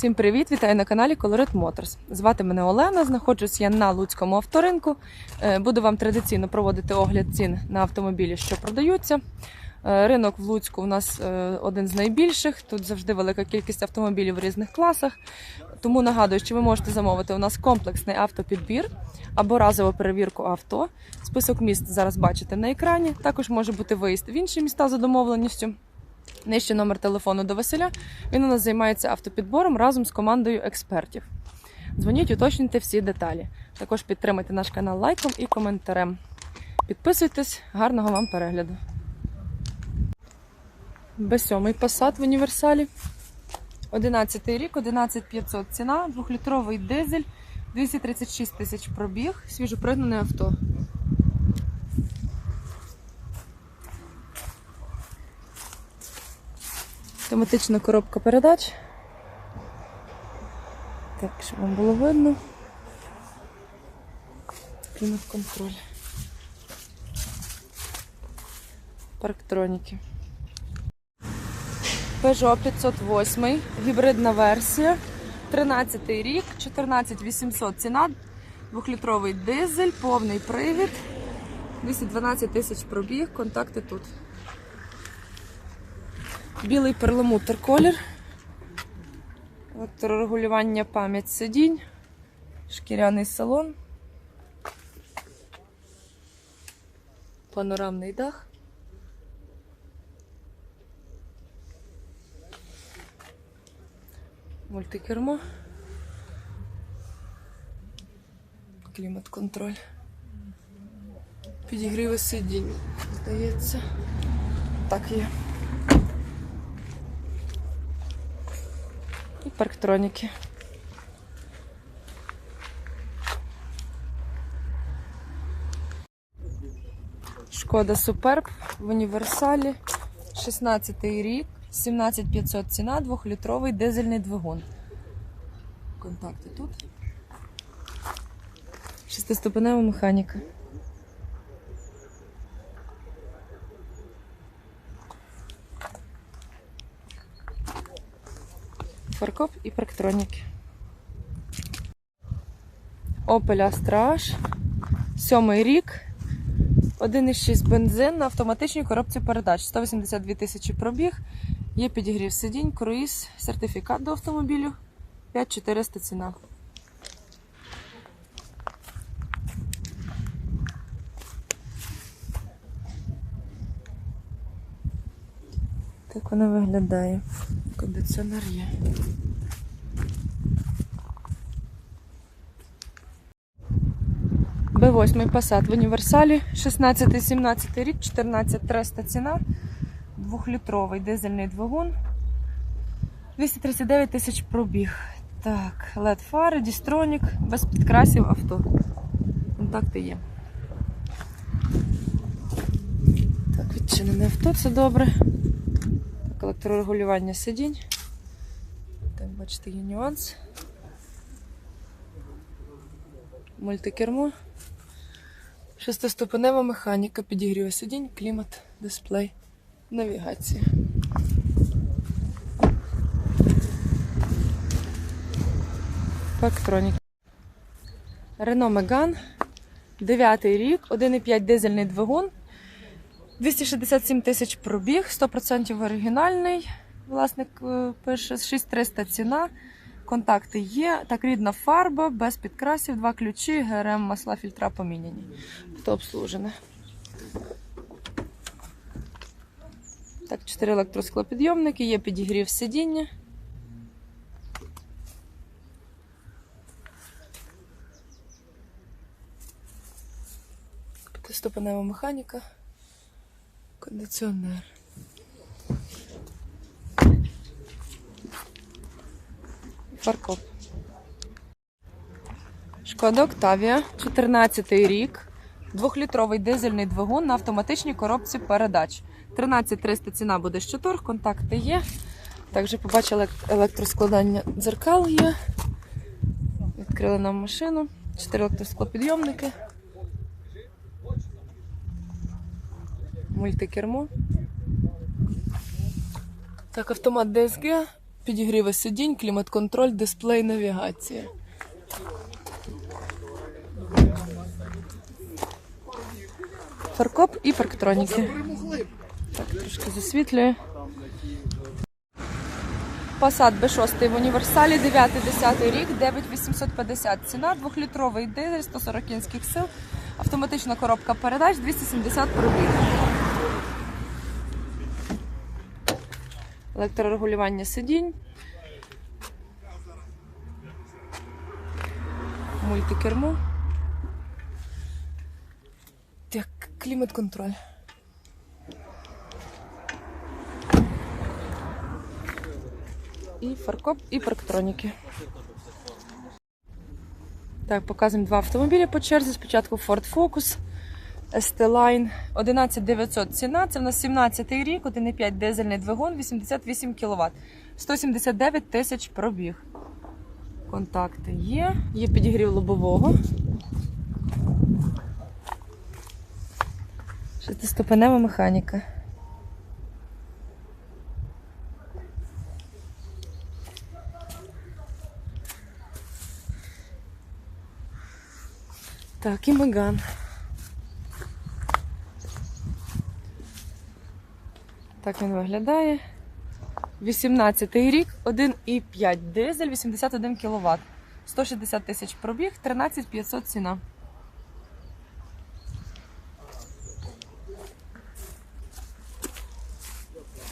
Всім привіт! Вітаю на каналі Colorit Motors. Звати мене Олена. Знаходжусь я на Луцькому авторинку. Е, Буду вам традиційно проводити огляд цін на автомобілі, що продаються. Е, Ринок в Луцьку у нас е, один з найбільших. Тут завжди велика кількість автомобілів в різних класах. Тому нагадую, що ви можете замовити у нас комплексний автопідбір або разову перевірку авто. Список міст зараз бачите на екрані. Також може бути виїзд в інші міста за домовленістю. Нижче номер телефону до Василя. Він у нас займається автопідбором разом з командою експертів. Дзвоніть, уточнюйте всі деталі. Також підтримайте наш канал лайком і коментарем. Підписуйтесь, гарного вам перегляду. Б7 Passat в універсалі. 11 рік, 11500 ціна, 2-літровий дизель, 236 тисяч пробіг, свіжопригнане авто. Автоматична коробка передач. Так, щоб вам було видно. Клімат-контроль. Парктроніки. Peugeot 508, гібридна версія. 13 рік, 14800 ціна, 2-літровий дизель, повний привід, 212 тисяч пробіг, контакти тут. Білий перламутр колір. Електрорегулювання пам'ять сидінь. Шкіряний салон. Панорамний дах. Мультикермо. Клімат-контроль. Підігріви сидінь, здається. Так є. Парктроніки. Шкода Суперб в універсалі. 16 рік, 17500 ціна, 2-літровий дизельний двигун. Контакти тут. Шестиступенева механіка. Фаркоп і парктроніки. Opel Astra Сьомий рік. 1,6 бензин на автоматичній коробці передач. 182 тисячі пробіг. Є підігрів сидінь, круїз, сертифікат до автомобілю. 5400 ціна. Так вона виглядає. Кондиціонер є. Б8 Passat в універсалі, 16-17 рік, 14300 ціна, 2-літровий дизельний двигун, 239 тисяч пробіг. Так, LED фари, дістронік, без підкрасів авто. Контакти є. Так, відчинене авто, це добре. Електрорегулювання сидінь. Так, бачите, є нюанс. Мультикермо. Шестиступенева механіка, підігрів сидінь, клімат, дисплей, навігація. Парктронік. Рено Меган. 9 рік, 1,5 дизельний двигун. 267 тисяч пробіг, 100% оригінальний. Власник е, пише 6300 ціна. Контакти є. Так, рідна фарба, без підкрасів, два ключі, ГРМ, масла, фільтра поміняні. Хто обслужене. Так, 4 електросклопідйомники, є підігрів сидіння. П'ятиступенева механіка. Кондиціонер. Фаркоп. Шкода Октавія, 14 й рік. Двохлітровий дизельний двигун на автоматичній коробці передач. 13300 ціна буде щоторг, контакти є. Також побачили електроскладання дзеркал є. Відкрили нам машину. 4 електросклопідйомники. Мультикермо. Так, автомат DSG Підігріви сидінь, клімат-контроль, дисплей, навігація. Фаркоп і парктроніки. Так, трошки засвітлює. Passat B6 в універсалі, 9-10 рік, 9850 ціна, 2-літровий дизель, 140 кінських сил, автоматична коробка передач, 270 пробіг. Електрорегулювання сидінь. Мультикермо. Так, клімат-контроль. І фаркоп, і парктроніки. Так, показуємо два автомобілі по черзі. Спочатку Ford Focus, ST-Line 11900 ціна. Це в нас 17 рік, 1,5 дизельний двигун, 88 кВт. 179 тисяч пробіг. Контакти є. Є підігрів лобового. Шестиступенева механіка. Так, і Меган. Так він виглядає. 18 рік, 1,5 дизель, 81 кВт. 160 тисяч пробіг, 13 500 ціна.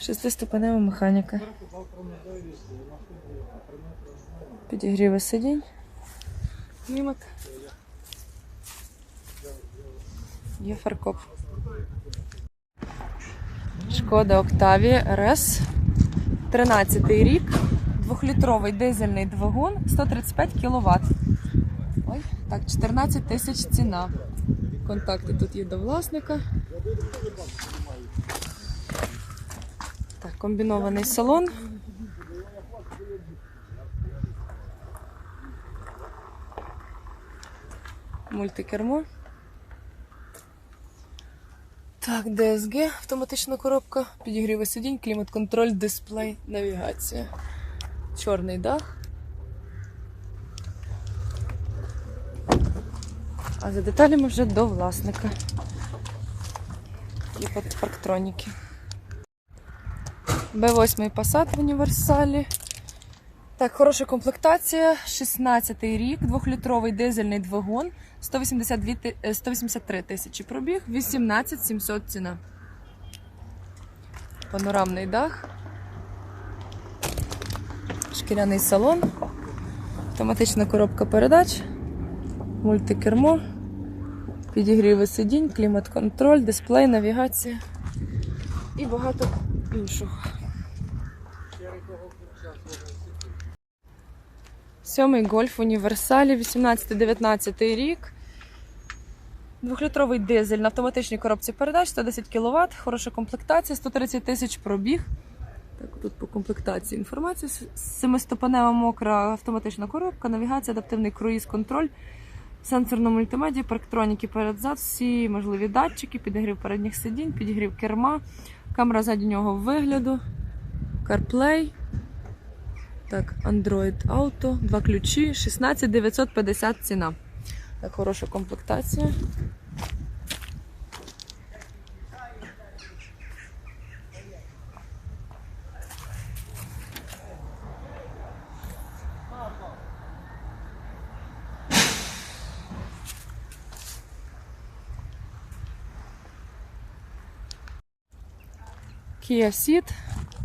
Шестиступенева механіка. Підігріви сидінь. Клімат. Є фаркоп. Шкода Октавія РС. 13 рік. Двохлітровий дизельний двигун 135 кВт. Ой, так, 14 тисяч ціна. Контакти тут є до власника. Так, комбінований салон. Мультикермо. Так, DSG, автоматична коробка, підігріви сидінь, клімат-контроль, дисплей, навігація. Чорний дах. А за деталями вже до власника. І парктроніки. Б8 Passat в універсалі. Так, хороша комплектація. 16 рік, двохлітровий дизельний двигун, 182, е, 183 тисячі пробіг, 18 700 ціна. Панорамний дах. Шкіряний салон. Автоматична коробка передач. Мультикермо. Підігріви сидінь, клімат-контроль, дисплей, навігація і багато іншого. Сьомий гольф універсалі, 18-19 рік. Двохлітровий дизель на автоматичній коробці передач, 110 кВт, хороша комплектація, 130 тисяч пробіг. Так, тут по комплектації інформація. Семиступенева мокра автоматична коробка, навігація, адаптивний круїз-контроль, сенсорна мультимедія, парктроніки перед-зад, всі можливі датчики, підігрів передніх сидінь, підігрів керма, камера заднього вигляду, CarPlay. Так, Android Auto, два ключі, 16 950 ціна. Так, хороша комплектація. Kia Ceed,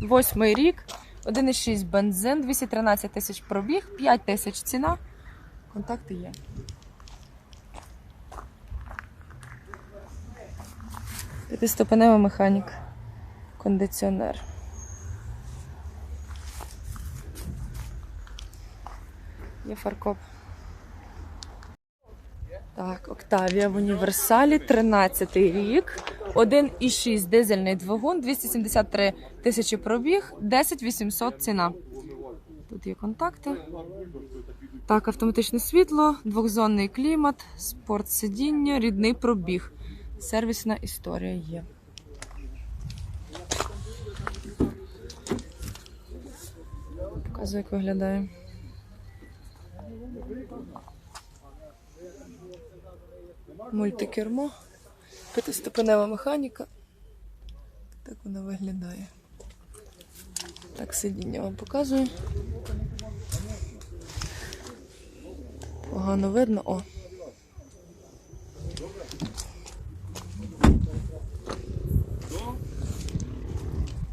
восьмий рік, 1,6 бензин, 213 тисяч пробіг, 5 тисяч ціна. Контакти є. П'ятиступенева механік. Кондиціонер. Є фаркоп. Так, Октавія в універсалі, 13 рік, 1,6 дизельний двигун, 273 тисячі пробіг, 10 800 ціна. Тут є контакти. Так, автоматичне світло, двохзонний клімат, спорт сидіння, рідний пробіг. Сервісна історія є. Показую, як виглядає. Мультикермо. П'ятиступенева механіка. Так вона виглядає. Так, сидіння вам показую. Погано видно. О.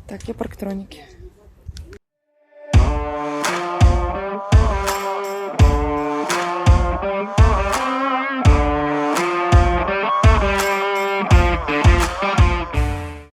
Так, є парктроніки.